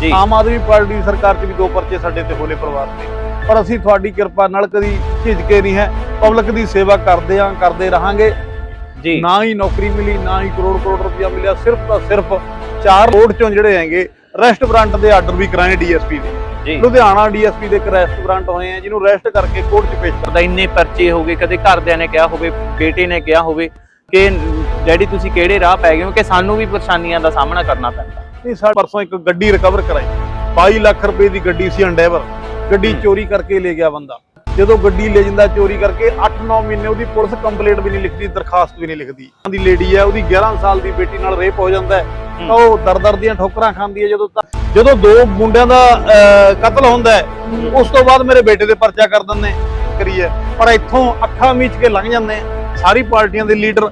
ਜੀ। ਆਮ ਆਦਮੀ ਪਾਰਟੀ ਸਰਕਾਰ 'ਚ ਵੀ ਦੋ ਪਰਚੇ ਸਾਡੇ ਤੇ ਹੋਲੇ ਪਰਿਵਾਰ ਦੇ। ਪਰ ਅਸੀਂ ਤੁਹਾਡੀ ਕਿਰਪਾ ਨਾਲ ਕਦੀ ਝਿਜਕੇ ਨਹੀਂ ਹੈ। ਪਬਲਿਕ ਦੀ ਸੇਵਾ ਕਰਦੇ ਆਂ ਕਰਦੇ ਰਹਾਂਗੇ। ਜੀ। ਨਾ ਹੀ ਨੌਕਰੀ ਮਿਲੀ ਨਾ ਹੀ ਕਰੋੜ ਕਰੋੜ ਰੁਪਇਆ ਮਿਲਿਆ। ਸਿਰਫ ਤਾਂ ਸਿਰਫ ਚਾਰ ਰੋਡ ਚੋਂ ਜਿਹੜੇ ਹੈਗੇ ਰੈਸਟੋਰੈਂਟ ਦੇ ਆਰਡਰ ਵੀ ਕਰਾਏ ਡੀਐਸਪੀ ਦੇ। ਜੀ। ਲੁਧਿਆਣਾ ਡੀਐਸਪੀ ਦੇ ਇੱਕ ਰੈਸਟੋਰੈਂਟ ਹੋਏ ਆ ਜਿਹਨੂੰ ਰੈਸਟ ਕਰਕੇ ਕੋਰਟ 'ਚ ਪੇਸ਼ ਕਰ ਤਾਂ ਇੰਨੇ ਪਰਚੇ ਹੋ ਗਏ ਕਦੇ ਘਰਦਿਆਂ ਨੇ ਕਿਹਾ ਹੋਵੇ ਬੇਟੇ ਨੇ ਕਿਹਾ ਹੋਵੇ ਕਿ ਡੈਡੀ ਤੁਸੀਂ ਕਿਹੜੇ ਰਾਹ ਪੈ ਗਏ ਹੋ ਕਿ ਸਾਨੂੰ ਵੀ ਪਰੇਸ਼ਾਨੀਆਂ ਦਾ ਸਾਹਮਣਾ ਕਰਨਾ ਪੈਂਦਾ। ਨਹੀਂ ਸਾਡੇ ਪਰਸੋਂ ਇੱਕ ਗੱਡੀ ਰਿਕਵਰ ਕਰਾਈ। 22 ਲੱਖ ਰੁਪਏ ਦੀ ਗੱਡੀ ਸੀ ਅੰਡੇਵਰ ਗੱਡੀ ਹੂੰ। ਚੋਰੀ ਕਰਕੇ ਲੈ ਗਿਆ ਬੰਦਾ। ਜਦੋਂ ਗੱਡੀ ਲੈ ਜਾਂਦਾ ਚੋਰੀ ਕਰਕੇ 8-9 ਮਹੀਨੇ ਉਹਦੀ ਪੁਲਿਸ ਕੰਪਲੇਂਟ ਵੀ ਨਹੀਂ ਲਿਖਦੀ ਦਰਖਾਸਤ ਵੀ ਨਹੀਂ ਲਿਖਦੀ। ਉਹਦੀ ਲੇਡੀ ਹੈ ਉਹਦੀ 11 ਸਾਲ ਦੀ ਬੇਟੀ ਨਾਲ ਰੇਪ ਹੋ ਜਾਂਦਾ ਹੈ। ਤਾਂ ਉਹ ਦਰ-ਦਰ ਦੀਆਂ ਠੋਕਰਾਂ ਖਾਂਦੀ ਹੈ ਜਦੋਂ ਜਦੋਂ ਦੋ ਮੁੰਡਿਆਂ ਦਾ ਕਤਲ ਹੁੰਦਾ ਹੈ ਉਸ ਤੋਂ ਬਾਅਦ ਮੇਰੇ ਬੇਟੇ ਦੇ ਪਰਚਾ ਕਰ ਦਿੰਦੇ ਕਰੀਏ। ਪਰ ਇੱਥੋਂ ਅੱਖਾਂ ਮੀਚ ਕੇ ਲੰਘ ਜਾਂਦੇ। ਸਾਰੀ ਪਾਰਟੀਆਂ ਦੇ ਲੀਡਰ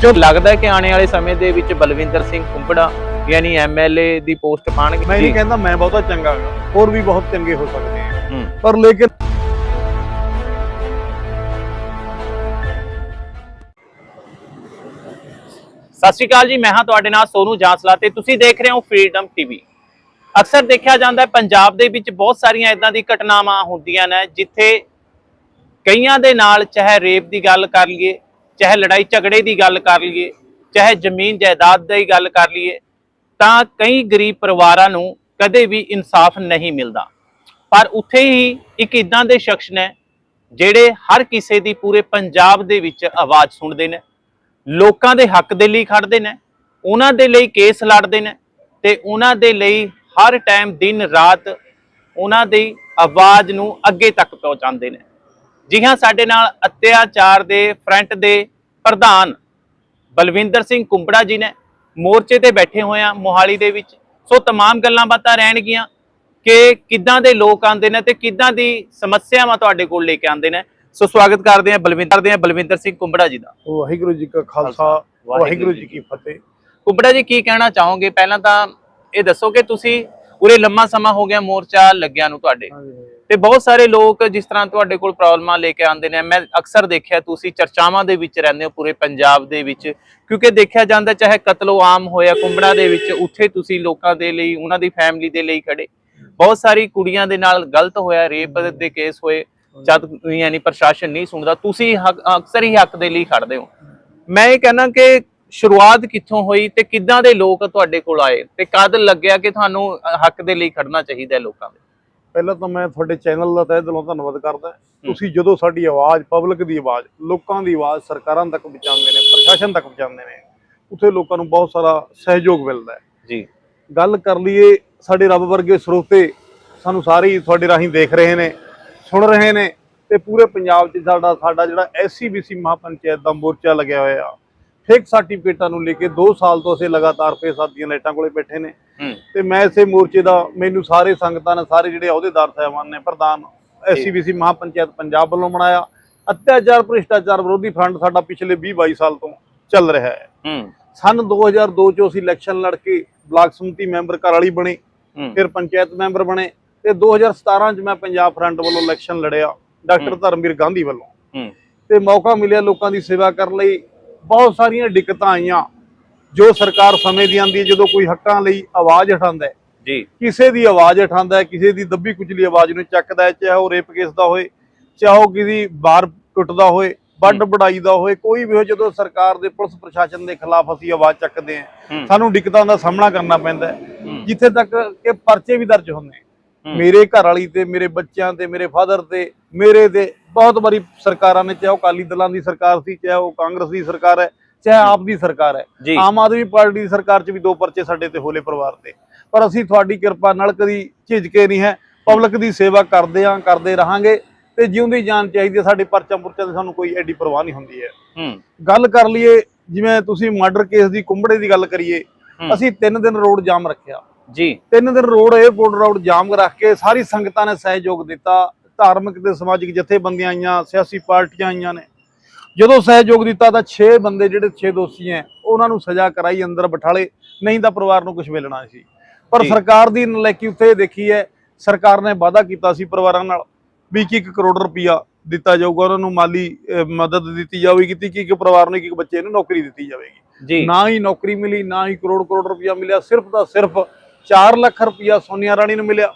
ਜੋ ਲੱਗਦਾ ਹੈ ਕਿ ਆਉਣੇ ਵਾਲੇ ਸਮੇਂ ਦੇ ਵਿੱਚ ਬਲਵਿੰਦਰ ਸਿੰਘ ਕੁੰਬੜਾ ਯਾਨੀ ਐਮਐਲਏ ਦੀ ਪੋਸਟ ਪਾਣਗੇ। ਮੈਂ ਨਹੀਂ ਕਹਿੰਦਾ ਮੈਂ ਬਹੁਤਾ ਚੰਗਾ ਹਾਂ ਹੋਰ ਵੀ ਬਹੁਤ ਚੰਗੇ ਹੋ ਸਕਦੇ ਆ। ਪਰ ਲੇਕਿਨ ਸਤਿ ਸ਼੍ਰੀ ਅਕਾਲ ਜੀ ਮੈਂ ਹਾਂ ਤੁਹਾਡੇ ਨਾਲ ਸੋਨੂ ਜਾਂਸਲਾ ਤੇ ਤੁਸੀਂ ਦੇਖ ਰਹੇ ਹੋ ਫਰੀडम ਟੀਵੀ ਅਕਸਰ ਦੇਖਿਆ ਜਾਂਦਾ ਹੈ ਪੰਜਾਬ ਦੇ ਵਿੱਚ ਬਹੁਤ ਸਾਰੀਆਂ ਇਦਾਂ ਦੀ ਘਟਨਾਵਾਂ ਹੁੰਦੀਆਂ ਨੇ ਜਿੱਥੇ ਕਈਆਂ ਦੇ ਨਾਲ ਚਾਹੇ ਰੇਪ ਦੀ ਗੱਲ ਕਰ ਲਈਏ ਚਾਹੇ ਲੜਾਈ ਝਗੜੇ ਦੀ ਗੱਲ ਕਰ ਲਈਏ ਚਾਹੇ ਜ਼ਮੀਨ ਜਾਇਦਾਦ ਦੀ ਗੱਲ ਕਰ ਲਈਏ ਤਾਂ ਕਈ ਗਰੀਬ ਪਰਿਵਾਰਾਂ ਨੂੰ ਕਦੇ ਵੀ ਇਨਸਾਫ ਨਹੀਂ ਮਿਲਦਾ। ਪਰ ਉੱਥੇ ਹੀ ਇੱਕ ਇਦਾਂ ਦੇ ਸ਼ਖਸ ਨੇ, ਜਿਹੜੇ ਹਰ ਕਿਸੇ ਦੀ ਪੂਰੇ ਪੰਜਾਬ ਦੇ ਵਿੱਚ ਆਵਾਜ਼ ਸੁਣਦੇ ਨੇ, ਲੋਕਾਂ ਦੇ ਹੱਕ ਦੇ ਲਈ ਖੜਦੇ ਨੇ, ਉਹਨਾਂ ਦੇ ਲਈ ਕੇਸ ਲੜਦੇ ਨੇ ਤੇ ਉਹਨਾਂ ਦੇ ਲਈ ਹਰ ਟਾਈਮ ਦਿਨ ਰਾਤ ਉਹਨਾਂ ਦੀ ਆਵਾਜ਼ ਨੂੰ ਅੱਗੇ ਤੱਕ ਪਹੁੰਚਾਉਂਦੇ ਨੇ। ਜੀ ਹਾਂ, ਸਾਡੇ ਨਾਲ ਅਤਿਆਚਾਰ ਦੇ ਫਰੰਟ ਦੇ ਪ੍ਰਧਾਨ ਬਲਵਿੰਦਰ ਸਿੰਘ ਕੁੰਬੜਾ ਜੀ ਨੇ ਮੋਰਚੇ ਤੇ ਬੈਠੇ ਹੋਏ ਆ ਮੋਹਾਲੀ ਦੇ ਵਿੱਚ ਸੋ तमाम ਗੱਲਾਂ ਬਾਤਾਂ ਰਹਿਣਗੀਆਂ ਕਿ ਕਿੱਦਾਂ ਦੇ ਲੋਕ ਆਉਂਦੇ ਨੇ ਤੇ ਕਿੱਦਾਂ ਦੀ ਸਮੱਸਿਆਵਾਂ ਤੁਹਾਡੇ ਕੋਲ ਲੈ ਕੇ ਆਉਂਦੇ ਨੇ ਸੋ ਸਵਾਗਤ ਕਰਦੇ ਆ ਬਲਵਿੰਦਰ ਦੇ ਆ ਬਲਵਿੰਦਰ ਸਿੰਘ ਕੁੰਬੜਾ ਜੀ ਦਾ ਵਾਹਿਗੁਰੂ ਜੀ ਕਾ ਖਾਲਸਾ ਵਾਹਿਗੁਰੂ ਜੀ ਕੀ ਫਤਿਹ ਕੁੰਬੜਾ ਜੀ ਕੀ ਕਹਿਣਾ ਚਾਹੋਗੇ ਪਹਿਲਾਂ ਤਾਂ ਇਹ ਦੱਸੋ ਕਿ ਤੁਸੀਂ ਉਰੇ ਲੰਮਾ ਸਮਾਂ ਹੋ ਗਿਆ ਮੋਰਚਾ ਲੱਗਿਆ ਨੂੰ ਤੁਹਾਡੇ। ਤੇ ਬਹੁਤ ਸਾਰੇ ਲੋਕ ਜਿਸ ਤਰ੍ਹਾਂ ਤੁਹਾਡੇ ਕੋਲ ਪ੍ਰੋਬਲਮਾਂ ਲੈ ਕੇ ਆਉਂਦੇ ਨੇ ਮੈਂ ਅਕਸਰ ਦੇਖਿਆ ਤੁਸੀਂ ਚਰਚਾਵਾਂ ਦੇ ਵਿੱਚ ਰਹਿੰਦੇ ਹੋ ਪੂਰੇ ਪੰਜਾਬ ਦੇ ਵਿੱਚ ਕਿਉਂਕਿ ਦੇਖਿਆ ਜਾਂਦਾ ਚਾਹੇ ਕਤਲੋ ਆਮ ਹੋਇਆ ਕੁੰਬੜਾ ਦੇ ਵਿੱਚ ਉੱਥੇ ਤੁਸੀਂ ਲੋਕਾਂ ਦੇ ਲਈ ਉਹਨਾਂ ਦੀ ਫੈਮਿਲੀ ਦੇ ਲਈ ਖੜੇ। ਬਹੁਤ ਸਾਰੀ ਕੁੜੀਆਂ ਦੇ ਨਾਲ ਗਲਤ ਹੋਇਆ ਰੇਪ ਦੇ ਕੇਸ ਹੋਏ ਜਦ ਯਾਨੀ ਪ੍ਰਸ਼ਾਸਨ ਨਹੀਂ ਸੁਣਦਾ ਤੁਸੀਂ ਅਕਸਰ ਹੀ ਹੱਕ ਦੇ ਲਈ ਖੜਦੇ ਹੋ। ਮੈਂ ਇਹ ਕਹਿਣਾ ਕਿ ਸ਼ੁਰੂਆਤ ਕਿੱਥੋਂ ਹੋਈ ਤੇ ਕਿੱਦਾਂ ਦੇ ਲੋਕ ਤੁਹਾਡੇ ਕੋਲ ਆਏ ਤੇ ਕਦ ਲੱਗਿਆ ਕਿ ਤੁਹਾਨੂੰ ਹੱਕ ਦੇ ਲਈ ਖੜਨਾ ਚਾਹੀਦਾ ਹੈ ਲੋਕਾਂ ਦੇ? ਪਹਿਲਾਂ ਤਾਂ ਮੈਂ ਤੁਹਾਡੇ ਚੈਨਲ ਦਾ ਤਹਿ ਦਿਲੋਂ ਧੰਨਵਾਦ ਕਰਦਾ ਤੁਸੀਂ ਜਦੋਂ ਸਾਡੀ ਆਵਾਜ਼ ਪਬਲਿਕ ਦੀ ਆਵਾਜ਼ ਲੋਕਾਂ ਦੀ ਆਵਾਜ਼ ਸਰਕਾਰਾਂ ਤੱਕ ਪਹੁੰਚਾਉਂਦੇ ਨੇ ਪ੍ਰਸ਼ਾਸਨ ਤੱਕ ਪਹੁੰਚਾਉਂਦੇ ਨੇ ਉੱਥੇ ਲੋਕਾਂ ਨੂੰ ਬਹੁਤ ਸਾਰਾ ਸਹਿਯੋਗ ਮਿਲਦਾ ਹੈ। ਜੀ। ਗੱਲ ਕਰ ਲਈਏ ਸਾਡੇ ਰੱਬ ਵਰਗੇ ਸਰੋਤੇ ਸਾਨੂੰ ਸਾਰੇ ਤੁਹਾਡੇ ਰਾਹੀਂ ਦੇਖ ਰਹੇ ਨੇ ਸੁਣ ਰਹੇ ਨੇ ਤੇ ਪੂਰੇ ਪੰਜਾਬ 'ਚ ਸਾਡਾ ਸਾਡਾ ਜਿਹੜਾ ਐਸਸੀਬੀਸੀ ਮਹਾਪੰਚਾਇਤ ਦਾ ਮੋਰਚਾ ਲੱਗਿਆ ਹੋਇਆ ਫੇਕ ਸਰਟੀਫਿਕੇਟਾਂ ਨੂੰ ਲੈ ਕੇ 2 ਸਾਲ ਤੋਂ ਅਸੀਂ ਲਗਾਤਾਰ ਫੇਸ ਸਾਡੀਆਂ ਲਾਈਟਾਂ ਕੋਲੇ ਬੈਠੇ ਨੇ। ਤੇ ਮੈਂ ਇਸੇ ਮੋਰਚੇ ਦਾ ਮੈਨੂੰ ਸਾਰੇ ਸੰਗਤਾਂ ਨੇ ਸਾਰੇ ਜਿਹੜੇ ਅਹੁਦੇਦਾਰ ਸਾਹਿਬਾਨ ਨੇ ਪ੍ਰਧਾਨ ਐਸਸੀਬੀਸੀ ਮਹਾਪੰਚਾਇਤ ਪੰਜਾਬ ਵੱਲੋਂ ਬਣਾਇਆ। ਅਤਿਆਚਾਰ ਭ੍ਰਿਸ਼ਟਾਚਾਰ ਵਿਰੋਧੀ ਫਰੰਟ ਸਾਡਾ ਪਿਛਲੇ 20 22 ਸਾਲ ਤੋਂ ਚੱਲ ਰਿਹਾ ਹੈ। ਸਨ 2002 ਚ ਅਸੀਂ ਇਲੈਕਸ਼ਨ ਲੜ ਕੇ ਬਲਾਕ ਸਮਿਤੀ ਮੈਂਬਰ ਘਰ ਵਾਲੀ ਬਣੇ ਫਿਰ ਪੰਚਾਇਤ ਮੈਂਬਰ ਬਣੇ ਤੇ 2017 ਚ ਮੈਂ ਪੰਜਾਬ ਫਰੰਟ ਵੱਲੋਂ ਇਲੈਕਸ਼ਨ ਲੜਿਆ ਡਾਕਟਰ। ਧਰਮਵੀਰ ਗਾਂਧੀ ਵੱਲੋਂ। ਤੇ ਮੌਕਾ ਮਿਲਿਆ ਲੋਕਾਂ ਦੀ ਸੇਵਾ ਕਰਨ ਲਈ ਬਹੁਤ ਸਾਰੀਆਂ ਦਿੱਕਤਾਂ ਆਈਆਂ ਜੋ ਸਰਕਾਰ ਸਮੇਂ ਦੀ ਆਂਦੀ ਜਦੋਂ ਕੋਈ ਹੱਕਾਂ ਲਈ ਆਵਾਜ਼ ਉਠਾਉਂਦਾ ਹੈ। ਜੀ। ਕਿਸੇ ਦੀ ਆਵਾਜ਼ ਉਠਾਉਂਦਾ ਹੈ ਕਿਸੇ ਦੀ ਦੱਬੀ ਕੁਚਲੀ ਆਵਾਜ਼ ਨੂੰ ਚੱਕਦਾ ਹੈ ਚਾਹੇ ਉਹ ਰੇਪ ਕੇਸ ਦਾ ਹੋਏ ਚਾਹੇ ਉਹ ਕਿਸੇ ਬਾਰ ਟੁੱਟਦਾ ਹੋਏ ਵੱਡ ਵਡਾਈ ਦਾ ਹੋਏ ਕੋਈ ਵੀ ਹੋ ਜਦੋਂ ਸਰਕਾਰ ਦੇ ਪੁਲਿਸ ਪ੍ਰਸ਼ਾਸਨ ਦੇ ਖਿਲਾਫ ਅਸੀਂ ਆਵਾਜ਼ ਚੱਕਦੇ ਹਾਂ ਸਾਨੂੰ ਦਿੱਕਤਾਂ ਦਾ ਸਾਹਮਣਾ ਕਰਨਾ ਪੈਂਦਾ ਜਿੱਥੇ ਤੱਕ ਕਿ ਪਰਚੇ ਵੀ ਦਰਜ ਹੁੰਦੇ ਮੇਰੇ ਘਰ ਵਾਲੀ ਤੇ ਮੇਰੇ ਬੱਚਿਆਂ ਤੇ ਮੇਰੇ ਫਾਦਰ ਤੇ ਮੇਰੇ ਤੇ ਬਹੁਤ ਵਾਰੀ ਸਰਕਾਰਾਂ ਨੇ ਚਾਹੇ ਉਹ ਅਕਾਲੀ ਦਲਾਂ ਦੀ ਸਰਕਾਰ ਸੀ ਚਾਹੇ ਉਹ ਕਾਂਗਰਸ ਦੀ ਸਰਕਾਰ ਹੈ ਚਾਹੇ ਆਪ ਦੀ ਸਰਕਾਰ ਹੈ। ਆਮ ਆਦਮੀ ਪਾਰਟੀ ਦੀ ਸਰਕਾਰ 'ਚ ਵੀ ਦੋ ਪਰਚੇ ਸਾਡੇ ਤੇ ਹੋਲੇ ਪਰਿਵਾਰ ਤੇ ਪਰ ਅਸੀਂ ਤੁਹਾਡੀ ਕਿਰਪਾ ਨਾਲ ਕਦੀ ਝਿਜਕੇ ਨਹੀਂ ਹੈ। ਪਬਲਿਕ ਦੀ ਸੇਵਾ ਕਰਦੇ ਆਂ ਕਰਦੇ ਰਹਾਂਗੇ ਤੇ ਜਿਉਂਦੀ ਜਾਨ ਚਾਹੀਦੀ ਹੈ। ਸਾਡੇ ਪਰਚਾ ਪੁਰਚਾ ਦੀ ਸਾਨੂੰ ਕੋਈ ਐਡੀ ਪਰਵਾਹ ਨਹੀਂ ਹੁੰਦੀ ਹੈ। ਗੱਲ ਕਰ ਲਈਏ ਜਿਵੇਂ ਤੁਸੀਂ ਮਰਡਰ ਕੇਸ ਦੀ ਕੁੰਬੜੇ ਦੀ ਗੱਲ ਕਰੀਏ ਅਸੀਂ 3 ਦਿਨ ਰੋਡ ਜਾਮ ਰੱਖਿਆ। ਜੀ। ਤਿੰਨ ਦਿਨ ਰੋਡ 에어ਪੋਰਟ ਰੋਡ ਜਾਮ ਰੱਖ ਕੇ ਸਾਰੀ ਸੰਗਤਾਂ ਨੇ ਸਹਿਯੋਗ ਦਿੱਤਾ। ਧਾਰਮਿਕ ਤੇ ਸਮਾਜਿਕ ਜਥੇਬੰਦੀਆਂ ਆਈਆਂ ਸਿਆਸੀ ਪਾਰਟੀਆਂ ਆਈਆਂ ਨੇ। ਜਦੋਂ ਸਹਿਯੋਗ ਦਿੱਤਾ ਤਾਂ 6 ਬੰਦੇ ਜਿਹੜੇ 6 ਦੋਸ਼ੀ ਐ ਉਹਨਾਂ ਨੂੰ ਸਜ਼ਾ ਕਰਾਈ ਅੰਦਰ ਬਿਠਾਲੇ ਨਹੀਂ ਤਾਂ ਪਰਿਵਾਰ ਨੂੰ ਕੁਝ ਮਿਲਣਾ ਸੀ। ਪਰ। ਸਰਕਾਰ ਦੀ ਨਲਾਇਕੀ ਉੱਥੇ ਦੇਖੀ ਹੈ ਸਰਕਾਰ ਨੇ ਵਾਅਦਾ ਕੀਤਾ ਸੀ ਪਰਿਵਾਰਾਂ ਨਾਲ ਵੀ ਇੱਕ ਇੱਕ ਕਰੋੜ ਰੁਪਇਆ ਦਿੱਤਾ ਜਾਊਗਾ ਉਹਨਾਂ ਨੂੰ ਮਾਲੀ ਮਦਦ ਦਿੱਤੀ ਜਾਵੇਗੀ ਕਿ ਇੱਕ ਪਰਿਵਾਰ ਨੂੰ ਇੱਕ ਬੱਚੇ ਨੂੰ ਨੌਕਰੀ ਦਿੱਤੀ ਜਾਵੇਗੀ। ਨਾ ਹੀ ਨੌਕਰੀ ਮਿਲੀ ਨਾ ਹੀ ਕਰੋੜ ਕਰੋੜ ਰੁਪਇਆ ਮਿਲਿਆ ਸਿਰਫ ਤਾਂ ਸਿਰਫ 4 ਲੱਖ ਰੁਪਇਆ ਸੋਨੀਆ ਰਾਣੀ ਨੂੰ ਮਿਲਿਆ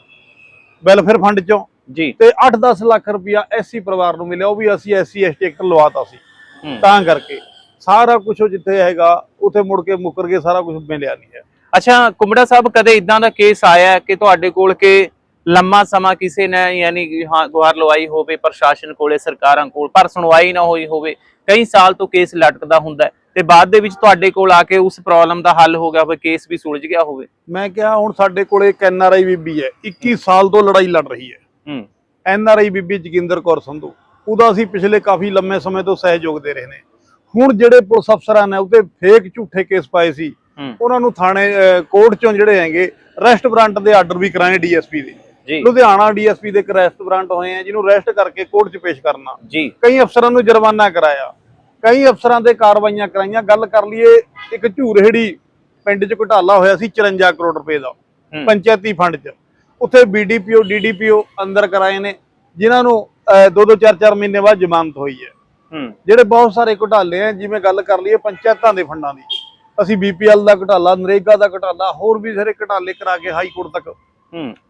ਵੈਲਫੇਅਰ ਫੰਡ ਚੋਂ। ਜੀ। ਤੇ 8-10 ਲੱਖ ਰੁਪਇਆ ਐਸਸੀ ਪਰਿਵਾਰ ਨੂੰ ਮਿਲਿਆ ਉਹ ਵੀ ਅਸੀਂ ਐਸਸੀ ਐਸਟੀ ਐਕਟ ਲਵਾਤਾ ਸੀ। ਤਾਂ ਕਰਕੇ ਸਾਰਾ ਕੁਝ ਉਹ ਜਿੱਥੇ ਹੈਗਾ ਉੱਥੇ ਮੁੜ ਕੇ ਮੁੱਕਰ ਕੇ ਸਾਰਾ ਕੁਝ ਮਿਲਿਆ ਨਹੀਂ ਹੈ। ਅੱਛਾ ਕੁੰਬੜਾ ਸਾਹਿਬ ਕਦੇ ਇਦਾਂ ਦਾ ਕੇਸ ਆਇਆ ਕਿ ਤੁਹਾਡੇ ਕੋਲ ਕਿ ਲੰਮਾ ਸਮਾਂ ਕਿਸੇ ਨੇ ਯਾਨੀ ਹਾਂ ਗੁਹਾਰ ਲਵਾਈ ਹੋਵੇ ਪ੍ਰਸ਼ਾਸਨ ਕੋਲੇ ਸਰਕਾਰਾਂ ਕੋਲ ਪਰ ਸੁਣਵਾਈ ਨਾ ਹੋਈ ਹੋਵੇ ਕਈ ਸਾਲ ਤੋਂ ਕੇਸ ਲਟਕਦਾ ਹੁੰਦਾ ਤੇ ਬਾਅਦ ਦੇ ਵਿੱਚ ਤੁਹਾਡੇ ਕੋਲ ਆ ਕੇ ਉਸ ਪ੍ਰੋਬਲਮ ਦਾ ਹੱਲ ਹੋ ਗਿਆ ਹੋਵੇ ਕੇਸ ਵੀ ਸੁਲਝ ਗਿਆ ਹੋਵੇ। ਮੈਂ ਕਿਹਾ ਹੁਣ ਸਾਡੇ ਕੋਲੇ ਇੱਕ ਐਨਆਰਆਈ ਬੀਬੀ ਹੈ 21 ਸਾਲ ਤੋਂ ਲੜਾਈ ਲੜ ਰਹੀ ਹੈ। ਹੂੰ। ਐਨਆਰਆਈ ਬੀਬੀ ਜੋਗਿੰਦਰ ਕੌਰ ਸੰਧੂ ਉਹਦਾ ਅਸੀਂ ਪਿਛਲੇ ਕਾਫੀ ਲੰਮੇ ਸਮੇਂ ਤੋਂ ਸਹਿਯੋਗ ਦੇ ਰਹੇ ਨੇ। ਹੁਣ ਜਿਹੜੇ ਪੁਲਿਸ ਅਫਸਰਾਂ ਨੇ ਉਹਤੇ ਫੇਕ ਝੂਠੇ ਕੇਸ ਪਾਏ ਸੀ। ਉਹਨਾਂ ਨੂੰ ਥਾਣੇ ਕੋਰਟ ਚੋਂ ਜਿਹੜੇ ਹੈਗੇ ਰੈਸਟ ਵਾਰੰਟ ਦੇ ਆਰਡਰ ਵੀ ਕਰਾਏ ਡੀਐਸਪੀ ਦੇ। ਜੀ। ਲੁਧਿਆਣਾ ਡੀਐਸਪੀ ਦੇ ਇੱਕ ਰੈਸਟ ਵਾਰੰਟ ਹੋਏ ਆ ਜਿਹਨੂੰ ਰੈਸਟ ਕਰਕੇ ਕੋਰਟ 'ਚ ਪੇਸ਼ ਕਰਨਾ। ਜੀ। ਕਈ ਅਫਸਰਾਂ ਨੂੰ ਜੁਰਮਾਨਾ ਕਰਾਇਆ। ਕਈ ਅਫਸਰਾਂ ਤੇ ਕਾਰਵਾਈਆਂ ਕਰਾਈਆਂ ਗੱਲ ਕਰ ਲਈਏ ਇੱਕ ਝੂਰਹੇੜੀ ਪਿੰਡ 'ਚ ਘੁਟਾਲਾ ਹੋਇਆ ਸੀ 54 ਕਰੋੜ ਰੁਪਏ ਦਾ। ਪੰਚਾਇਤੀ ਫੰਡ 'ਚ। ਉੱਥੇ ਬੀਡੀਪੀਓ ਡੀਡੀਪੀਓ ਅੰਦਰ ਕਰਾਏ ਨੇ ਜਿਨ੍ਹਾਂ ਨੂੰ ਦੋ ਦੋ ਚਾਰ ਚਾਰ ਮਹੀਨੇ ਬਾਅਦ ਜ਼ਮਾਨਤ ਹੋਈ ਹੈ। ਜਿਹੜੇ ਬਹੁਤ ਸਾਰੇ ਘੁਟਾਲੇ ਆ ਜਿਵੇਂ ਗੱਲ ਕਰ ਲਈਏ ਪੰਚਾਇਤਾਂ ਦੇ ਫੰਡਾਂ ਦੀ। ਅਸੀਂ ਬੀਪੀਐਲ ਦਾ ਘੁਟਾਲਾ ਨਰੇਗਾ ਦਾ ਘੁਟਾਲਾ ਹੋਰ ਵੀ ਸਾਰੇ ਘੁਟਾਲੇ ਕਰਾ ਕੇ ਹਾਈ ਕੋਰਟ ਤੱਕ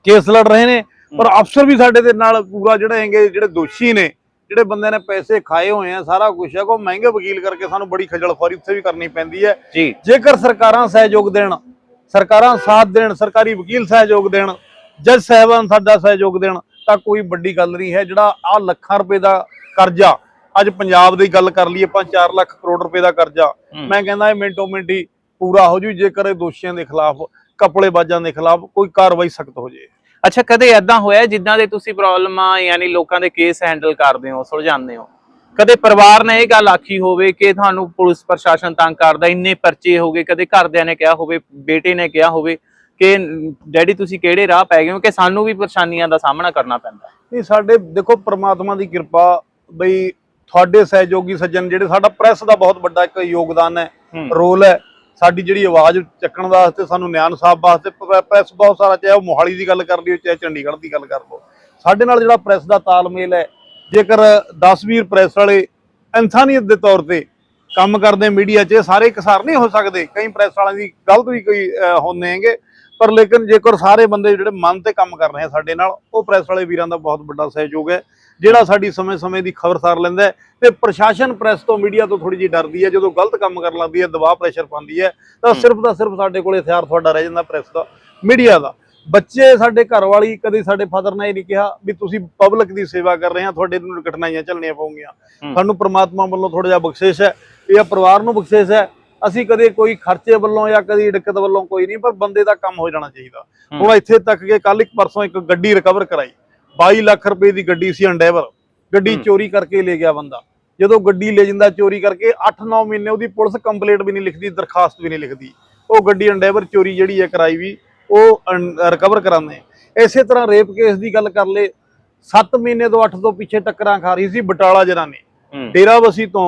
ਕੇਸ ਲੜ ਰਹੇ ਨੇ ਪਰ ਅਫਸਰ ਵੀ ਸਾਡੇ ਦੇ ਨਾਲ ਪੂਰਾ ਜਿਹੜੇ ਹੈਗੇ ਜਿਹੜੇ ਦੋਸ਼ੀ ਨੇ ਜਿਹੜੇ ਬੰਦੇ ਨੇ ਪੈਸੇ ਖਾਏ ਹੋਏ ਆ ਸਾਰਾ ਕੁਝ ਹੈ ਕੋ ਮਹਿੰਗੇ ਵਕੀਲ ਕਰਕੇ ਸਾਨੂੰ ਬੜੀ ਖੱਜਲ ਖੁਆਰੀ ਉੱਥੇ ਵੀ ਕਰਨੀ ਪੈਂਦੀ ਹੈ। ਜੇਕਰ ਸਰਕਾਰਾਂ ਸਹਿਯੋਗ ਦੇਣ ਸਰਕਾਰਾਂ ਸਾਥ ਦੇਣ ਸਰਕਾਰੀ ਵਕੀਲ ਸਹਿਯੋਗ ਦੇਣ ਜੱਜ ਸਾਹਿਬਾਨ ਸਾਡਾ ਸਹਿਯੋਗ ਦੇਣ ਤਾਂ ਕੋਈ ਵੱਡੀ ਗੱਲ ਨਹੀਂ ਹੈ। ਜਿਹੜਾ ਆ ਲੱਖਾਂ ਰੁਪਏ ਦਾ ਕਰਜ਼ਾ ਅੱਜ ਪੰਜਾਬ ਦੀ ਗੱਲ ਕਰ ਲਈਏ ਆਪਾਂ 4 ਲੱਖ ਕਰੋੜ ਰੁਪਏ ਦਾ ਕਰਜ਼ਾ। ਮੈਂ ਕਹਿੰਦਾ ਇਹ ਮਿੰਟੋ ਮਿੰਟ ਪੂਰਾ ਹੋ ਜੂ ਜੇਕਰ ਇਹ ਦੋਸ਼ੀਆਂ ਦੇ ਖਿਲਾਫ ਕਪੜੇਬਾਜ਼ਾਂ ਦੇ ਖਿਲਾਫ ਕੋਈ ਕਾਰਵਾਈ ਸਖਤ ਹੋ ਜੇ ਅੱਛਾ ਕਦੇ ਐਦਾਂ ਹੋਇਆ ਜਿੱਦਾਂ ਦੇ ਤੁਸੀਂ ਪ੍ਰੋਬਲਮਾਂ ਯਾਨੀ ਲੋਕਾਂ ਦੇ ਕੇਸ ਹੈਂਡਲ ਕਰਦੇ ਹੋ ਸੁਲਝਾਉਂਦੇ ਹੋ ਕਦੇ ਪਰਿਵਾਰ ਨੇ ਇਹ ਗੱਲ ਆਖੀ ਹੋਵੇ ਕਿ ਤੁਹਾਨੂੰ ਪੁਲਿਸ ਪ੍ਰਸ਼ਾਸਨ ਤੰਗ ਕਰਦਾ ਇੰਨੇ ਪਰਚੇ ਹੋ ਗਏ ਕਦੇ ਘਰਦਿਆਂ ਨੇ ਕਿਹਾ ਹੋਵੇ ਬੇਟੇ ਨੇ ਕਿਹਾ ਹੋਵੇ ਕਿ ਡੈਡੀ ਤੁਸੀਂ ਕਿਹੜੇ ਰਾਹ ਪੈ ਗਏ ਹੋ ਕਿ ਸਾਨੂੰ ਵੀ ਪਰੇਸ਼ਾਨੀਆਂ ਦਾ ਸਾਹਮਣਾ ਕਰਨਾ ਪੈਂਦਾ ਨਹੀਂ ਸਾਡੇ ਦੇਖੋ ਪ੍ਰਮਾਤਮਾ ਦੀ ਕਿਰਪਾ ਬਈ ਤੁਹਾਡੇ ਸਹਿਯੋਗੀ ਸੱਜਣ ਜਿਹੜੇ ਸਾਡਾ ਪ੍ਰੈਸ ਦਾ ਬਹੁਤ ਵੱਡਾ ਇੱਕ ਯੋਗਦਾਨ ਹੈ ਹੂੰ। ਰੋਲ ਹੈ ਸਾਡੀ ਜਿਹੜੀ ਆਵਾਜ਼ ਚੱਕਣ ਵਾਸਤੇ, ਸਾਨੂੰ ਨਿਆਨ ਸਾਹਿਬ ਵਾਸਤੇ, ਪ- ਪ੍ਰੈਸ ਬਹੁਤ ਸਾਰਾ, ਚਾਹੇ ਉਹ ਮੋਹਾਲੀ ਦੀ ਗੱਲ ਕਰ ਲਿਓ, ਚਾਹੇ ਚੰਡੀਗੜ੍ਹ ਦੀ ਗੱਲ ਕਰ ਲਓ। ਸਾਡੇ ਨਾਲ ਜਿਹੜਾ ਪ੍ਰੈਸ ਦਾ ਤਾਲਮੇਲ ਹੈ, ਜੇਕਰ 10 ਵੀਰ ਪ੍ਰੈਸ ਵਾਲੇ ਇਨਸਾਨੀਅਤ ਦੇ ਤੌਰ ਤੇ ਕੰਮ ਕਰਦੇ ਮੀਡੀਆ 'ਚ, ਇਹ ਸਾਰੇ ਇਕਸਾਰ ਨਹੀਂ ਹੋ ਸਕਦੇ। ਕਈ ਪ੍ਰੈਸ ਵਾਲਿਆਂ ਦੀ ਗਲਤ ਵੀ ਕੋਈ ਹੁੰਦੇ ਹੈਗੇ। ਪਰ ਲੇਕਿਨ ਜੇਕਰ ਸਾਰੇ ਬੰਦੇ ਜਿਹੜੇ ਮਨ ਤੇ ਕੰਮ ਕਰ ਰਹੇ ਆ ਸਾਡੇ ਨਾਲ, ਉਹ ਪ੍ਰੈਸ ਵਾਲੇ ਵੀਰਾਂ ਦਾ ਬਹੁਤ ਵੱਡਾ ਸਹਿਯੋਗ ਹੈ। ਜਿਹੜਾ ਸਾਡੀ ਸਮੇਂ-ਸਮੇਂ ਦੀ ਖਬਰਸਾਰ ਲੈਂਦਾ ਹੈ ਤੇ ਪ੍ਰਸ਼ਾਸਨ ਪ੍ਰੈਸ ਤੋਂ ਮੀਡੀਆ ਤੋਂ ਥੋੜੀ ਜਿਹੀ ਡਰਦੀ ਹੈ ਜਦੋਂ ਗਲਤ ਕੰਮ ਕਰਨ ਲੱਗਦੀ ਹੈ ਦਬਾਅ ਪ੍ਰੈਸ਼ਰ ਪਾਉਂਦੀ ਹੈ ਤਾਂ ਸਿਰਫ ਦਾ ਸਿਰਫ ਸਾਡੇ ਕੋਲੇ ਹਥਿਆਰ ਤੁਹਾਡਾ ਰਹਿ ਜਾਂਦਾ ਪ੍ਰੈਸ ਦਾ ਮੀਡੀਆ ਦਾ। ਬੱਚੇ ਸਾਡੇ ਘਰ ਵਾਲੀ ਕਦੇ ਸਾਡੇ ਫਾਦਰ ਨੇ ਇਹ ਨਹੀਂ ਕਿਹਾ ਵੀ ਤੁਸੀਂ ਪਬਲਿਕ ਦੀ ਸੇਵਾ ਕਰ ਰਹੇ ਆ ਤੁਹਾਡੇ ਨੂੰ ਕਠਿਨਾਈਆਂ ਝੱਲਣੀਆਂ ਪਊਗੀਆਂ। ਸਾਨੂੰ ਪ੍ਰਮਾਤਮਾ ਵੱਲੋਂ ਥੋੜਾ ਜਿਹਾ ਬਖਸ਼ਿਸ਼ ਹੈ ਇਹ ਪਰਿਵਾਰ ਨੂੰ ਬਖਸ਼ਿਸ਼ ਹੈ ਅਸੀਂ ਕਦੇ ਕੋਈ ਖਰਚੇ ਵੱਲੋਂ ਜਾਂ ਕਦੀ ਦਿੱਕਤ ਵੱਲੋਂ ਕੋਈ ਨਹੀਂ ਪਰ ਬੰਦੇ ਦਾ ਕੰਮ ਹੋ ਜਾਣਾ ਚਾਹੀਦਾ। ਹੁਣ ਇੱਥੇ ਤੱਕ ਕਿ ਕੱਲ ਇੱਕ ਪਰਸੋਂ ਇੱਕ ਗੱਡੀ ਰਿਕਵਰ ਕਰਾਈ। 22 ਲੱਖ ਰੁਪਏ ਦੀ ਗੱਡੀ ਸੀ ਅੰਡੇਵਰ ਗੱਡੀ। ਚੋਰੀ ਕਰਕੇ ਲੈ ਗਿਆ ਬੰਦਾ। ਜਦੋਂ ਗੱਡੀ ਲੈ ਜਾਂਦਾ ਚੋਰੀ ਕਰਕੇ 8-9 ਮਹੀਨੇ ਉਹਦੀ ਪੁਲਿਸ ਕੰਪਲੇਂਟ ਵੀ ਨਹੀਂ ਲਿਖਦੀ ਦਰਖਾਸਤ ਵੀ ਨਹੀਂ ਲਿਖਦੀ। ਉਹ ਗੱਡੀ ਅੰਡੇਵਰ ਚੋਰੀ ਜਿਹੜੀ ਹੈ ਕਰਾਈ ਵੀ ਉਹ ਰਿਕਵਰ ਕਰਾਉਂਦੇ ਇਸੇ ਤਰ੍ਹਾਂ ਰੇਪ ਕੇਸ ਦੀ ਗੱਲ ਕਰ ਲੇ 7 ਮਹੀਨੇ ਤੋਂ 8 ਤੋਂ ਪਿੱਛੇ ਟੱਕਰਾਂ ਖਾ ਰਹੀ ਸੀ ਬਟਾਲਾ ਜਨਾਨੀ। ਡੇਰਾਬੱਸੀ ਤੋਂ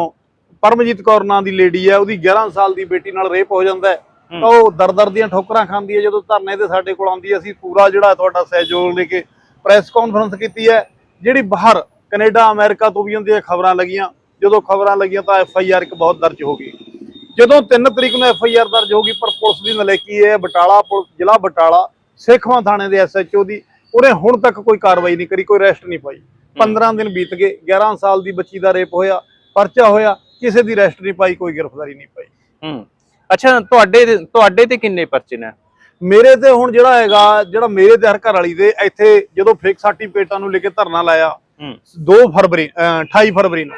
ਪਰਮਜੀਤ ਕੌਰ ਨਾਂ ਦੀ ਲੇਡੀ ਹੈ ਉਹਦੀ 11 ਸਾਲ ਦੀ ਬੇਟੀ ਨਾਲ ਰੇਪ ਹੋ ਜਾਂਦਾ ਹੈ। ਤਾਂ ਉਹ ਦਰ ਦਰ ਦੀਆਂ ਠੋਕਰਾਂ ਖਾਂਦੀ ਹੈ ਜਦੋਂ ਧਰਨੇ ਤੇ ਸਾਡੇ ਕੋਲ ਆਉਂਦੀ ਹੈ ਅਸੀਂ ਪੂਰਾ ਜਿਹੜਾ ਤੁਹਾਡਾ ਸਹਿਯੋਗ ਲੈ ਕੇ ਪ੍ਰੈਸ ਕਾਨਫਰੰਸ ਕੀਤੀ ਹੈ ਜਿਹੜੀ ਬਾਹਰ ਕੈਨੇਡਾ ਅਮਰੀਕਾ ਤੋਂ ਵੀ ਉਹਦੀਆਂ ਖਬਰਾਂ ਲੱਗੀਆਂ। ਜਦੋਂ ਖਬਰਾਂ ਲੱਗੀਆਂ ਤਾਂ ਐਫ ਆਈ ਆਰ ਇੱਕ ਬਹੁਤ ਦਰਜ ਹੋ ਗਈ। ਜਦੋਂ 3 ਤਰੀਕ ਨੂੰ ਐਫ ਆਈ ਆਰ ਦਰਜ ਹੋ ਗਈ ਪਰ ਪੁਲਿਸ ਦੀ ਨਲਾਇਕੀ ਹੈ ਬਟਾਲਾ ਪੁਲਿਸ ਜ਼ਿਲ੍ਹਾ ਬਟਾਲਾ ਸੇਖਵਾਂ ਥਾਣੇ ਦੇ ਐਸ ਐਚ ਓ ਦੀ ਉਹਨੇ ਹੁਣ ਤੱਕ ਕੋਈ ਕਾਰਵਾਈ ਨਹੀਂ ਕਰੀ ਕੋਈ ਅਰੈਸਟ ਨਹੀਂ ਪਾਈ। 15 ਦਿਨ ਬੀਤ ਗਏ 11 ਸਾਲ ਦੀ ਬੱਚੀ ਦਾ ਰੇਪ ਹੋਇਆ ਪਰਚਾ ਹੋਇਆ ਕਿਸੇ ਦੀ ਅਰੈਸਟ ਨਹੀਂ ਪਾਈ ਕੋਈ ਗ੍ਰਿਫਤਾਰੀ ਨਹੀਂ ਪਾਈ। ਹੂੰ। ਅੱਛਾ ਤੁਹਾਡੇ ਤੁਹਾਡੇ ਤੇ ਕਿੰਨੇ ਪਰਚੇ ਨੇ? ਮੇਰੇ ਤੇ ਹੁਣ ਜਿਹੜਾ ਹੈਗਾ ਜਿਹੜਾ ਮੇਰੇ ਤੇ ਹਰ ਘਰ ਵਾਲੀ ਦੇ ਇੱਥੇ ਜਦੋਂ ਫੇਕ ਸਰਟੀਫਿਕੇਟਾਂ ਨੂੰ ਲੈ ਕੇ ਧਰਨਾ ਲਾਇਆ ਹੂੰ। 2 ਫਰਵਰੀ ਅਹ 28 ਫਰਵਰੀ ਨੂੰ।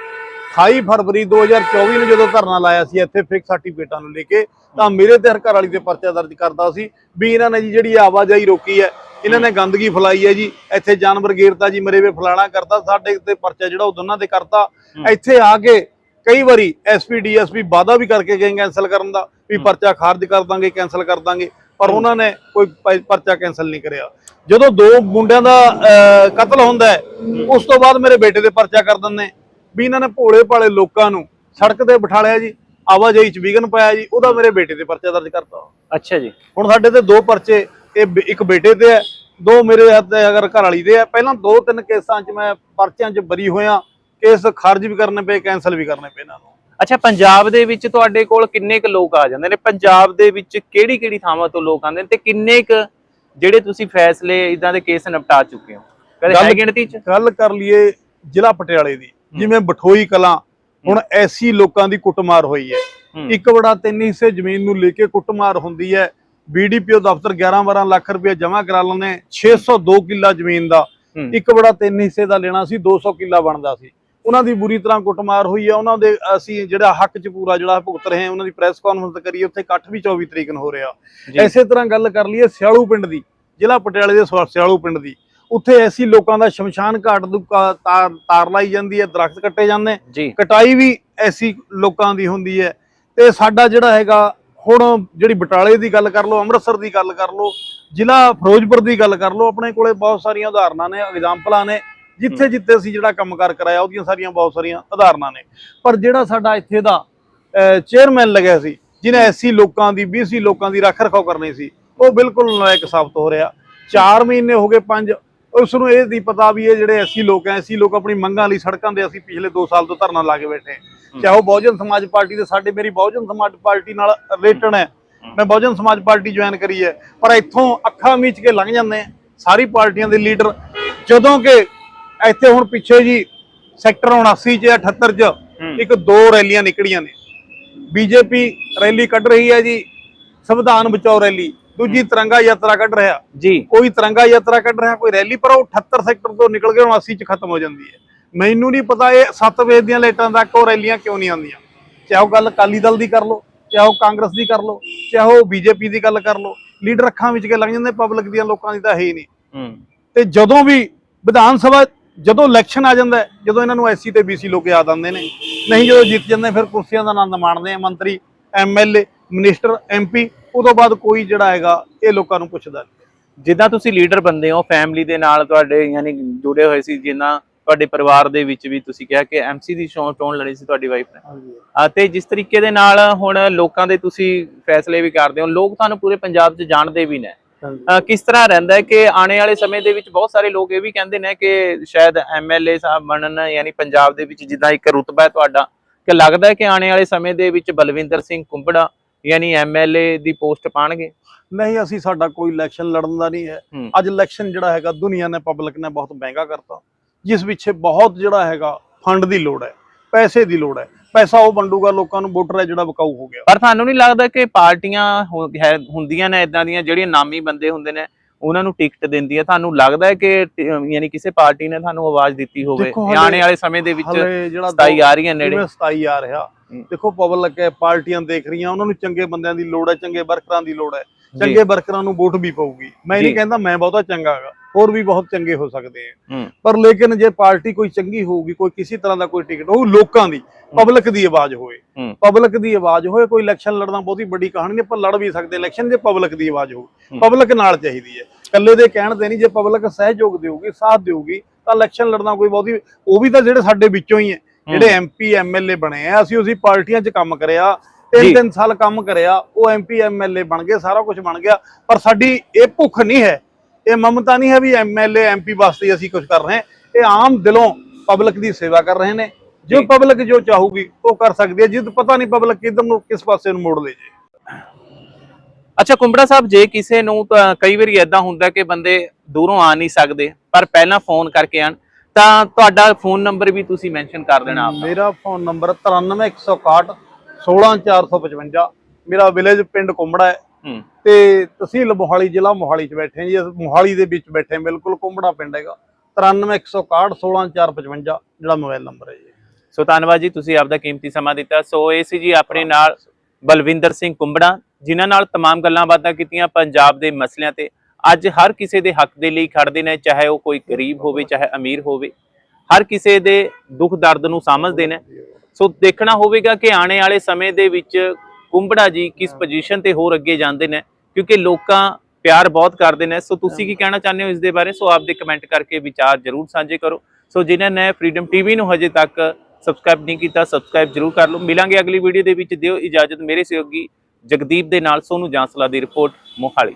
28 ਫਰਵਰੀ 2024 ਨੂੰ ਜਦੋਂ ਧਰਨਾ ਲਾਇਆ ਸੀ ਇੱਥੇ ਫਿਕਸ ਸਰਟੀਫਿਕੇਟਾਂ ਨੂੰ ਲੈ ਕੇ ਤਾਂ ਮੇਰੇ ਤੇ ਹਰ ਘਰ ਵਾਲੀ ਤੇ ਪਰਚਾ ਦਰਜ ਕਰਦਾ ਸੀ ਵੀ ਇਹਨਾਂ ਨੇ ਜੀ ਜਿਹੜੀ ਆਵਾਜਾਈ ਰੋਕੀ ਹੈ ਇਹਨਾਂ ਨੇ ਗੰਦਗੀ ਫੈਲਾਈ ਹੈ ਜੀ ਇੱਥੇ ਜਾਨਵਰ ਗੇਰਤਾ ਜੀ ਮਰੇ ਵੇ ਫਲਾਣਾ ਕਰਤਾ ਸਾਡੇ ਤੇ ਪਰਚਾ ਜਿਹੜਾ ਉਹ ਦੋਨਾਂ ਤੇ ਕਰਤਾ। ਇੱਥੇ ਆ ਕੇ ਕਈ ਵਾਰੀ ਐਸਪੀ ਡੀਐਸਪੀ ਵਾਅਦਾ ਵੀ ਕਰਕੇ ਗਏ ਕੈਨਸਲ ਕਰਨ ਦਾ ਵੀ ਪਰਚਾ ਖਾਰਜ ਕਰ ਦਾਂਗੇ ਕੈਨਸਲ ਕਰ ਦਾਂਗੇ। ਪਰ ਉਹਨਾਂ ਨੇ ਕੋਈ ਪਰਚਾ ਕੈਨਸਲ ਨਹੀਂ ਕਰਿਆ। ਜਦੋਂ ਦੋ ਮੁੰਡਿਆਂ ਦਾ ਕਤਲ ਹੁੰਦਾ ਉਸ ਤੋਂ ਬਾਅਦ ਮੇਰੇ ਬੇਟੇ ਦੇ ਪਰਚਾ ਕਰ ਦਿੰਦੇ ਵੀ ਇਹਨਾਂ ਨੇ ਭੋਲੇ ਭਾਲੇ ਲੋਕਾਂ ਨੂੰ ਸੜਕ ਤੇ ਬਿਠਾ ਲਿਆ ਜੀ ਆਵਾਜਾਈ ਚ ਵਿਘਨ ਪਾਇਆ ਜੀ ਉਹਦਾ ਮੇਰੇ ਬੇਟੇ ਤੇ ਪਰਚਾ ਦਰਜ ਕਰਤਾ। ਅੱਛਾ ਜੀ। ਹੁਣ ਸਾਡੇ ਤੇ ਦੋ ਪਰਚੇ ਇਹ ਇੱਕ ਬੇਟੇ ਤੇ ਹੈ ਦੋ ਮੇਰੇ ਅਗਰ ਘਰ ਵਾਲੀ ਦੇ ਹੈ। ਪਹਿਲਾਂ ਦੋ ਤਿੰਨ ਕੇਸਾਂ 'ਚ ਮੈਂ ਪਰਚਿਆਂ 'ਚ ਬਰੀ ਹੋਇਆ ਕੇਸ ਖਾਰਜ ਵੀ ਕਰਨੇ ਪਏ ਕੈਨਸਲ ਵੀ ਕਰਨੇ ਪਏ ਇਹਨਾਂ ਨੂੰ। ਅੱਛਾ ਪੰਜਾਬ ਦੇ ਵਿੱਚ ਤੁਹਾਡੇ ਕੋਲ ਕਿੰਨੇ ਕੁ ਲੋਕ ਆ ਜਾਂਦੇ ਨੇ? ਪੰਜਾਬ ਦੇ ਵਿੱਚ ਕਿਹੜੀ ਕਿਹੜੀ ਥਾਵਾਂ ਤੋਂ ਲੋਕ ਆਉਂਦੇ ਨੇ ਤੇ ਕਿੰਨੇ ਕੁ ਜਿਹੜੇ ਤੁਸੀਂ ਫੈਸਲੇ ਇਦਾਂ ਦੇ ਕੇਸ ਨਿਪਟਾ ਚੁੱਕੇ ਹੋ? ਕਦੇ ਗੱਲ- ਹੈ ਗਿਣਤੀ ਚ? ਗੱਲ ਕਰ ਲਈਏ ਜ਼ਿਲ੍ਹਾ ਪਟਿਆਲੇ ਦੀ ਜਿਵੇਂ ਬਠੋਈ ਕਲਾਂ ਹੁਣ ਐਸੀ ਲੋਕਾਂ ਦੀ ਕੁੱਟਮਾਰ ਹੋਈ ਹੈ। ਇੱਕ ਬੜਾ ਤਿੰਨ ਹਿੱਸੇ ਜ਼ਮੀਨ ਨੂੰ ਲੈ ਕੇ ਕੁੱਟਮਾਰ ਹੁੰਦੀ ਹੈ। ਬੀਡੀਪੀਓ ਦਫ਼ਤਰ 11 12 ਲੱਖ ਰੁਪਏ ਜਮ੍ਹਾਂ ਕਰਾ ਲੈਂਦੇ 602 ਕਿੱਲਾ ਜ਼ਮੀਨ ਦਾ। ਇੱਕ ਬੜਾ ਤਿੰਨ ਹਿੱਸੇ ਦਾ ਲੈਣਾ ਸੀ 200 ਕਿੱਲਾ ਬਣਦਾ ਸੀ। ਉਹਨਾਂ ਦੀ ਬੁਰੀ ਤਰ੍ਹਾਂ ਕੁੱਟਮਾਰ ਹੋਈ ਹੈ ਉਹਨਾਂ ਦੇ ਅਸੀਂ ਜਿਹੜਾ ਹੱਕ ਚ ਪੂਰਾ ਜਿਹੜਾ ਭੁਗਤ ਰਹੇ ਹਾਂ ਉਹਨਾਂ ਦੀ ਪ੍ਰੈਸ ਕਾਨਫਰੰਸ ਕਰੀਏ ਉੱਥੇ ਇਕੱਠ ਵੀ 24 ਤਰੀਕ ਨੂੰ ਹੋ ਰਿਹਾ। ਐਸੇ ਤਰ੍ਹਾਂ ਗੱਲ ਕਰ ਲਈਏ ਸਿਆਲੂ ਪਿੰਡ ਦੀ ਜ਼ਿਲ੍ਹਾ ਪਟਿਆਲੇ ਦੇ ਸਿਆ- ਸਿਆਲੂ ਪਿੰਡ ਦੀ। ਉੱਥੇ ਐਸੀ ਲੋਕਾਂ ਦਾ ਸ਼ਮਸ਼ਾਨ ਘਾਟ ਤਾਰ ਤਾਰ ਲਾਈ ਜਾਂਦੀ ਹੈ ਦਰਖਤ ਕੱਟੇ ਜਾਂਦੇ ਕਟਾਈ ਵੀ ਐਸੀ ਲੋਕਾਂ ਦੀ ਹੁੰਦੀ ਹੈ। ਤੇ ਸਾਡਾ ਜਿਹੜਾ ਹੈਗਾ ਹੁਣ ਜਿਹੜੀ ਬਟਾਲੇ ਦੀ ਗੱਲ ਕਰ ਲਓ ਅੰਮ੍ਰਿਤਸਰ ਦੀ ਗੱਲ ਕਰ ਲਓ ਜ਼ਿਲ੍ਹਾ ਫਿਰੋਜ਼ਪੁਰ ਦੀ ਗੱਲ ਕਰ ਲਓ ਆਪਣੇ ਕੋਲੇ ਬਹੁਤ ਸਾਰੀਆਂ ਉਦਾਹਰਨਾਂ ਨੇ ਐਗਜ਼ਾਮਪਲਾਂ ਨੇ। ਜਿੱਥੇ ਜਿੱਥੇ ਅਸੀਂ ਜਿਹੜਾ ਕੰਮਕਾਰ ਕਰਾਇਆ ਉਹਦੀਆਂ ਸਾਰੀਆਂ ਬਹੁਤ ਸਾਰੀਆਂ ਉਦਾਹਰਨਾਂ ਨੇ। ਪਰ ਜਿਹੜਾ ਸਾਡਾ ਇੱਥੇ ਦਾ ਚੇਅਰਮੈਨ ਲੱਗਿਆ ਸੀ ਜਿਹਨੇ ਐਸੀ ਲੋਕਾਂ ਦੀ 20 ਲੋਕਾਂ ਦੀ ਰੱਖ ਰਖਾw ਕਰਨੀ ਸੀ ਉਹ ਬਿਲਕੁਲ ਨਾਇਕ ਸਾਬਤ ਹੋ ਰਿਹਾ। 4 ਮਹੀਨੇ ਹੋ ਗਏ 5 ਉਸ ਨੂੰ ਇਹ ਨਹੀਂ ਪਤਾ ਵੀ ਇਹ ਜਿਹੜੇ ਐਸੀ ਲੋਕ ਐ ਐਸੀ ਲੋਕ ਆਪਣੀ ਮੰਗਾਂ ਲਈ ਸੜਕਾਂ ਦੇ ਅਸੀਂ ਪਿਛਲੇ 2 ਸਾਲ ਤੋਂ ਧਰਨਾ ਲਾ ਕੇ ਬੈਠੇ। ਚਾਹੇ ਉਹ ਬਹੁਜਨ ਸਮਾਜ ਪਾਰਟੀ ਦੇ ਸਾਡੇ ਮੇਰੀ ਬਹੁਜਨ ਸਮਾਜ ਪਾਰਟੀ ਨਾਲ ਰਿਲੇਟਡ ਹੈ। ਮੈਂ ਬਹੁਜਨ ਸਮਾਜ ਪਾਰਟੀ ਜੁਆਇਨ ਕਰੀ ਹੈ ਪਰ ਇੱਥੋਂ ਅੱਖਾਂ ਮੀਚ ਕੇ ਲੰਘ ਜਾਂਦੇ ਸਾਰੀ ਪਾਰਟੀਆਂ ਦੇ ਲੀਡਰ ਜਦੋਂ ਕਿ ਇੱਥੇ ਹੁਣ ਪਿੱਛੇ ਜੀ ਸੈਕਟਰ 79 ਚ 78 ਚ। ਇੱਕ ਦੋ ਰੈਲੀਆਂ ਨਿਕਲੀਆਂ ਨੇ। ਬੀਜੇਪੀ ਰੈਲੀ ਕੱਢ ਰਹੀ ਹੈ ਜੀ ਸੰਵਿਧਾਨ ਬਚਾਓ ਰੈਲੀ। ਦੂਜੀ ਤਿਰੰਗਾ ਯਾਤਰਾ ਕੱਢ ਰਿਹਾ। ਜੀ। ਕੋਈ ਤਿਰੰਗਾ ਯਾਤਰਾ ਕੱਢ ਰਿਹਾ ਕੋਈ ਰੈਲੀ ਪਰ ਉਹ 78 ਸੈਕਟਰ ਤੋਂ ਨਿਕਲ ਕੇ 79 ਚ ਖਤਮ ਹੋ ਜਾਂਦੀ ਹੈ। ਮੈਨੂੰ ਨਹੀਂ ਪਤਾ ਇਹ ਸੱਤ ਵਜੇ ਦੀਆਂ ਲਾਈਟਾਂ ਤੱਕ ਉਹ ਰੈਲੀਆਂ ਕਿਉਂ ਨਹੀਂ ਆਉਂਦੀਆਂ। ਚਾਹੇ ਉਹ ਗੱਲ ਅਕਾਲੀ ਦਲ ਦੀ ਕਰ ਲਓ ਚਾਹੇ ਉਹ ਕਾਂਗਰਸ ਦੀ ਕਰ ਲਓ ਚਾਹੇ ਉਹ ਬੀਜੇਪੀ ਦੀ ਗੱਲ ਕਰ ਲਓ। ਲੀਡਰ ਅੱਖਾਂ ਵਿੱਚ ਕੇ ਲੱਗ ਜਾਂਦੇ ਪਬਲਿਕ ਦੀਆਂ ਲੋਕਾਂ ਦੀ ਤਾਂ ਹੈ ਹੀ ਨਹੀਂ। ਤੇ ਜਦੋਂ ਵੀ ਵਿਧਾਨ ਸਭਾ ਜਦੋਂ ਇਲੈਕਸ਼ਨ ਆ ਜਾਂਦਾ ਜਦੋਂ ਇਹਨਾਂ ਨੂੰ ਐਸਸੀ ਤੇ ਬੀਸੀ ਲੋਕ ਯਾਦ ਆਉਂਦੇ ਨੇ ਨਹੀਂ ਜਦੋਂ ਜਿੱਤ ਜਾਂਦੇ ਫਿਰ ਕੁਰਸੀਆਂ ਦਾ ਆਨੰਦ ਮਾਣਦੇ ਆ ਮੰਤਰੀ ਐਮਐਲਏ ਮਿਨਿਸਟਰ ਐਮਪੀ ਉਦੋਂ ਬਾਅਦ ਕੋਈ ਜਿਹੜਾ ਹੈਗਾ ਇਹ ਲੋਕਾਂ ਨੂੰ ਪੁੱਛਦਾ ਜਿੱਦਾਂ ਤੁਸੀਂ ਲੀਡਰ ਬੰਦੇ ਹੋ ਫੈਮਿਲੀ ਦੇ ਨਾਲ ਤੁਹਾਡੇ ਯਾਨੀ ਜੁੜੇ ਹੋਏ ਸੀ ਜਿੰਨਾ ਤੁਹਾਡੇ ਪਰਿਵਾਰ ਦੇ ਵਿੱਚ ਵੀ ਤੁਸੀਂ ਕਿਹਾ ਕਿ ਐਮਸੀ ਦੀ ਚੋਣ ਚੋਣ ਲੜੀ ਸੀ ਤੁਹਾਡੀ ਵਾਈਫ ਨੇ। ਤੇ ਜਿਸ ਤਰੀਕੇ ਦੇ ਨਾਲ ਹੁਣ ਲੋਕਾਂ ਦੇ ਤੁਸੀਂ ਫੈਸਲੇ ਵੀ ਕਰਦੇ ਹੋ ਲੋਕ ਤੁਹਾਨੂੰ ਪੂਰੇ ਪੰਜਾਬ 'ਚ ਜਾਣਦੇ ਵੀ ਨੇ। ਕਿਸ ਤਰ੍ਹਾਂ ਰਹਿੰਦਾ ਹੈ ਕਿ ਆਉਣੇ ਵਾਲੇ ਸਮੇਂ ਦੇ ਵਿੱਚ ਬਹੁਤ ਸਾਰੇ ਲੋਕ ਇਹ ਵੀ ਕਹਿੰਦੇ ਨੇ ਕਿ ਸ਼ਾਇਦ ਐਮਐਲਏ ਸਾਹਿਬ ਬਣਨ ਯਾਨੀ ਪੰਜਾਬ ਦੇ ਵਿੱਚ ਜਿੱਦਾਂ ਇੱਕ ਰੁਤਬਾ ਹੈ ਤੁਹਾਡਾ ਕਿ ਲੱਗਦਾ ਹੈ ਕਿ ਆਉਣੇ ਵਾਲੇ ਸਮੇਂ ਦੇ ਵਿੱਚ ਬਲਵਿੰਦਰ ਸਿੰਘ ਕੁੰਬੜਾ ਯਾਨੀ ਐਮਐਲਏ ਦੀ ਪੋਸਟ ਪਾਣਗੇ? ਨਹੀਂ ਅਸੀਂ ਸਾਡਾ ਕੋਈ ਇਲੈਕਸ਼ਨ ਲੜਨ ਦਾ ਨਹੀਂ ਹੈ। ਹੂੰ। ਅੱਜ ਇਲੈਕਸ਼ਨ ਜਿਹੜਾ ਹੈਗਾ ਦੁਨੀਆ ਨੇ ਪਬਲਿਕ ਨੇ ਬਹੁਤ ਮਹਿੰਗਾ ਕਰਤਾ। ਜਿਸ ਪਿੱਛੇ ਬਹੁਤ ਜਿਹੜਾ ਹੈਗਾ ਫੰਡ ਦੀ ਲੋੜ ਹੈ। ਪੈਸੇ ਦੀ ਲੋੜ ਹੈ। ਪੈਸਾ ਉਹ ਵੰਡੂਗਾ ਲੋਕਾਂ ਨੂੰ ਵੋਟਰ ਹੈ ਜਿਹੜਾ ਵਿਕਾਊ ਹੋ ਗਿਆ। ਪਰ ਤੁਹਾਨੂੰ ਨਹੀਂ ਲੱਗਦਾ ਕਿ ਪਾਰਟੀਆਂ ਹੁ- ਹੈ- ਹੁੰਦੀਆਂ ਨੇ ਇਦਾਂ ਦੀਆਂ ਜਿਹੜੀਆਂ ਨਾਮੀ ਬੰਦੇ ਹੁੰਦੇ ਨੇ ਉਹਨਾਂ ਨੂੰ ਟਿਕਟ ਦਿੰਦੀਆਂ ਤੁਹਾਨੂੰ ਲੱਗਦਾ ਹੈ ਕਿ ਯਾਨੀ ਕਿਸੇ ਪਾਰਟੀ ਨੇ ਤੁਹਾਨੂੰ ਆਵਾਜ਼ ਦਿੱਤੀ ਹੋਵੇ। ਆਉਣੇ ਵਾਲੇ ਸਮੇਂ ਦੇ ਵਿੱਚ ਹਲੇ ਜਿਹੜਾ ਸਤਾਈ ਆ ਰਹੀਆਂ ਨੇੜੇ। ਜਿਵੇਂ 27 ਆ ਰਿਹਾ। ਹੂੰ। ਦੇਖੋ ਪਬਲਿਕ ਹੈ ਪਾਰਟੀਆਂ ਦੇਖ ਰਹੀਆਂ ਉਹਨਾਂ ਨੂੰ ਚੰਗੇ ਬੰਦਿਆਂ ਦੀ ਲੋੜ ਹੈ ਚੰਗੇ ਵਰਕਰਾਂ ਦੀ ਲੋੜ ਹੈ। ਚੰਗੇ ਵਰਕਰਾਂ ਨੂੰ ਵੋਟ ਵੀ ਪਊਗੀ। ਮੈਂ। ਨਹੀਂ ਕਹਿੰਦਾ ਮੈਂ ਬਹੁਤਾ ਚੰਗਾ ਹੈਗਾ। ਹੋਰ ਵੀ ਬਹੁਤ ਚੰਗੇ ਹੋ ਸਕਦੇ ਆ। ਪਰ ਲੇਕਿਨ ਜੇ ਪਾਰਟੀ ਕੋਈ ਚੰਗੀ ਹੋਊਗੀ ਕੋਈ ਕਿਸੇ ਤਰ੍ਹਾਂ ਦਾ ਕੋਈ ਟਿਕਟ ਹੋਊ ਲੋਕਾਂ ਦੀ ਪਬਲਿਕ ਦੀ ਆਵਾਜ਼ ਹੋਏ। ਪਬਲਿਕ ਦੀ ਆਵਾਜ਼ ਹੋਏ ਕੋਈ ਇਲੈਕਸ਼ਨ ਲੜਨਾ ਬਹੁਤੀ ਵੱਡੀ ਕਹਾਣੀ ਨਹੀਂ ਪਰ ਲੜ ਵੀ ਸਕਦੇ ਇਲੈਕਸ਼ਨ ਜੇ ਪਬਲਿਕ ਦੀ ਆਵਾਜ਼ ਹੋਊ। ਪਬਲਿਕ ਨਾਲ ਚਾਹੀਦੀ ਹੈ। ਇਕੱਲੇ ਦੇ ਕਹਿਣ ਤੇ ਨਹੀਂ ਜੇ ਪਬਲਿਕ ਸਹਿਯੋਗ ਦੇਊਗੀ ਸਾਥ ਦੇਊਗੀ ਤਾਂ ਇਲੈਕਸ਼ਨ ਲੜਨਾ ਕੋਈ ਬਹੁਤੀ ਉਹ ਵੀ ਤਾਂ ਜਿਹੜੇ ਸਾਡੇ ਵਿੱਚੋਂ ਹੀ ਹੈ। ਜਿਹੜੇ ਐਮਪੀ ਐਮਐਲਏ ਬਣੇ ਆ ਅਸੀਂ ਉਸੇ ਪਾਰਟੀਆਂ 'ਚ ਕੰਮ ਕਰਿਆ। ਤਿੰਨ ਤਿੰਨ ਸਾਲ ਕੰਮ ਕਰਿਆ ਉਹ ਐਮਪੀ ਐਮਐਲਏ ਬਣ ਗਏ ਸਾਰਾ ਕੁਝ ਬਣ ਗਿਆ। ਪਰ ਸਾਡੀ ਇਹ ਭੁੱਖ ਨਹੀਂ ਹੈ ਇਹ ਮਮਤਾ ਨਹੀਂ ਹੈ ਵੀ ਐਮਐਲਏ ਐਮਪੀ ਵਾਸਤੇ ਅਸੀਂ ਕੁਝ ਕਰ ਰਹੇ ਹਾਂ। ਇਹ ਆਮ ਦਿਲੋਂ ਪਬਲਿਕ ਦੀ ਸੇਵਾ ਕਰ ਰਹੇ ਨੇ। ਜੋ। ਪਬਲਿਕ ਜੋ ਚਾਹੂਗੀ ਉਹ ਕਰ ਸਕਦੀ ਹੈ। ਜਿੱਦ ਪਤਾ ਨਹੀਂ ਪਬਲਿਕ ਕਿੱਧਰ ਨੂੰ ਕਿਸ ਪਾਸੇ ਨੂੰ ਮੋੜ ਲੈ ਜੇ। ਅੱਛਾ ਕੁੰਬੜਾ ਸਾਹਿਬ ਜੇ ਕਿਸੇ ਨੂੰ ਤਾਂ ਕਈ ਵਾਰੀ ਐਦਾਂ ਹੁੰਦਾ ਕਿ ਬੰਦੇ ਦੂਰੋਂ ਆ ਨਹੀਂ ਸਕਦੇ ਪਰ ਪਹਿਲਾਂ ਫੋਨ ਕਰਕੇ ਆਣ ਤਾਂ ਤੁਹਾਡਾ ਫੋਨ ਨੰਬਰ ਵੀ ਤੁਸੀਂ ਮੈਂਸ਼ਨ ਕਰ ਦੇਣਾ ਆਪਣਾ। ਮੇਰਾ ਫੋਨ ਨੰਬਰ 93161 16455 ਮੇਰਾ ਵਿਲੇਜ ਪਿੰਡ ਕੁੰਬੜਾ ਹੂੰ। ਤੇ ਤਹਿਸੀਲ ਮੋਹਾਲੀ ਜ਼ਿਲ੍ਹਾ ਮੋਹਾਲੀ ਚ ਬੈਠੇ ਹਾਂ ਜੀ ਅਸੀਂ ਮੋਹਾਲੀ ਦੇ ਵਿੱਚ ਬੈਠੇ ਹਾਂ ਬਿਲਕੁਲ ਕੁੰਬੜਾ ਪਿੰਡ ਹੈਗਾ 93161 16455 ਜਿਹੜਾ ਮੋਬਾਈਲ ਨੰਬਰ ਹੈ ਜੀ ਸੋ ਧੰਨਵਾਦ ਜੀ ਤੁਸੀਂ ਆਪਦਾ ਕੀਮਤੀ ਸਮਾਂ ਦਿੱਤਾ ਸੋ ਇਹ ਸੀ ਜੀ ਆਪਣੇ ਨਾਲ ਬਲਵਿੰਦਰ ਸਿੰਘ ਕੁੰਬੜਾ ਜਿਨ੍ਹਾਂ ਨਾਲ तमाम ਗੱਲਾਂ ਬਾਤਾਂ ਕੀਤੀਆਂ ਪੰਜਾਬ ਦੇ ਮਸਲਿਆਂ ਤੇ ਅੱਜ ਹਰ ਕਿਸੇ ਦੇ ਹੱਕ ਦੇ ਲਈ ਖੜਦੇ ਨੇ ਚਾਹੇ ਉਹ ਕੋਈ ਗਰੀਬ ਹੋਵੇ ਚਾਹੇ ਅਮੀਰ ਹੋਵੇ ਹਰ ਕਿਸੇ ਦੇ ਦੁੱਖ ਦਰਦ ਨੂੰ ਸਮਝਦੇ ਨੇ ਸੋ ਦੇਖਣਾ ਹੋਵੇਗਾ ਕਿ ਆਉਣੇ ਵਾਲੇ ਸਮੇਂ ਦੇ ਵਿੱਚ ਕੁੰਬੜਾ ਜੀ ਕਿਸ ਪੋਜੀਸ਼ਨ ਤੇ ਹੋਰ ਅੱਗੇ ਜਾਂਦੇ ਨੇ? ਕਿਉਂਕਿ ਲੋਕਾਂ ਪਿਆਰ ਬਹੁਤ ਕਰਦੇ ਨੇ। ਸੋ ਤੁਸੀਂ ਕੀ ਕਹਿਣਾ ਚਾਹੁੰਦੇ ਹੋ ਇਸ ਦੇ ਬਾਰੇ? ਸੋ ਆਪਦੇ ਕਮੈਂਟ ਕਰਕੇ ਵਿਚਾਰ ਜਰੂਰ ਸਾਂਝੇ ਕਰੋ। ਸੋ ਜਿਨ੍ਹਾਂ ਨੇ ਫਰੀडम ਟੀਵੀ ਨੂੰ ਹਜੇ ਤੱਕ ਸਬਸਕ੍ਰਾਈਬ ਨਹੀਂ ਕੀਤਾ ਸਬਸਕ੍ਰਾਈਬ ਜਰੂਰ ਕਰ ਲਓ। ਮਿਲਾਂਗੇ ਅਗਲੀ ਵੀਡੀਓ ਦੇ ਵਿੱਚ। ਦਿਓ ਇਜਾਜ਼ਤ ਮੇਰੇ ਸਹਿਯੋਗੀ ਜਗਦੀਪ ਦੇ ਨਾਲ ਸੋਨੂੰ ਜਾਂਸਲਾ ਦੀ ਰਿਪੋਰਟ ਮੋਹਾਲੀ।